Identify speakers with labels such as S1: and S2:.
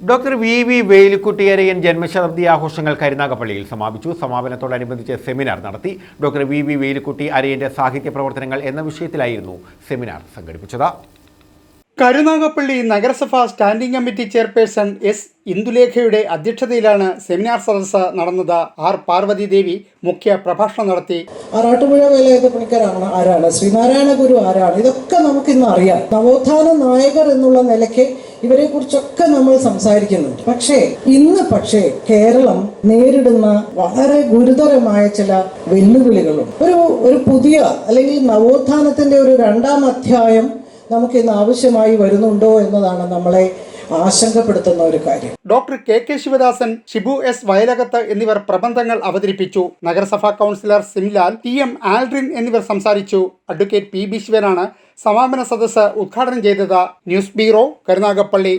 S1: Doctor V V വേലിക്കുട്ടിയരയൻ ജന്മശതാബ്ദി ആഘോഷങ്ങൾ കരുനാഗപ്പള്ളിയിൽ സമാപിച്ചു. സമാപനത്തോടനുബന്ധിച്ച് സെമിനാർ നടത്തി. ഡോക്ടർ വി വി വേലിക്കുട്ടി അരയന്റെ സാഹിത്യ പ്രവർത്തനങ്ങൾ എന്ന വിഷയത്തിലായിരുന്നു സെമിനാർ സംഘടിപ്പിച്ചത്.
S2: കരുനാഗപ്പള്ളി നഗരസഭ സ്റ്റാൻഡിംഗ് കമ്മിറ്റി ചെയർപേഴ്സൺ എസ് ഇന്ദുലേഖയുടെ അധ്യക്ഷതയിലാണ് സെമിനാർ സദസ്സ് നടന്നത്. ആർ പാർവതി ദേവി മുഖ്യ പ്രഭാഷണം നടത്തി.
S3: ആറാട്ടുപുഴ വേലായുധ പണിക്കാരാണ് ആരാണ്? ശ്രീനാരായണ ഗുരു ആരാണ്? ഇതൊക്കെ നമുക്ക് ഇന്ന് അറിയാം. നവോത്ഥാന നായകർ എന്നുള്ള നിലയ്ക്ക് ഇവരെ കുറിച്ചൊക്കെ നമ്മൾ സംസാരിക്കുന്നുണ്ട്. പക്ഷേ ഇന്ന് പക്ഷേ കേരളം നേരിടുന്ന വളരെ ഗുരുതരമായ ചില വെല്ലുവിളികളും ഒരു ഒരു പുതിയ അല്ലെങ്കിൽ നവോത്ഥാനത്തിന്റെ ഒരു രണ്ടാം അധ്യായം നമുക്കിന്ന് ആവശ്യമായി വരുന്നുണ്ടോ എന്നതാണ് നമ്മളെ ആശങ്കപ്പെടുത്തുന്ന ഒരു കാര്യം.
S2: Doctor K K Sivadasan Shibu S Vayalakath എന്നിവർ പ്രബന്ധങ്ങൾ അവതരിപ്പിച്ചു. നഗരസഭാ councillor Simlal T M Aldrin എന്നിവർ സംസാരിച്ചു. അഡ്വക്കേറ്റ് പി ബി ശിവനാണ് സമാപന സദസ്സ് ഉദ്ഘാടനം ചെയ്തത്. News bureau Karunagappally.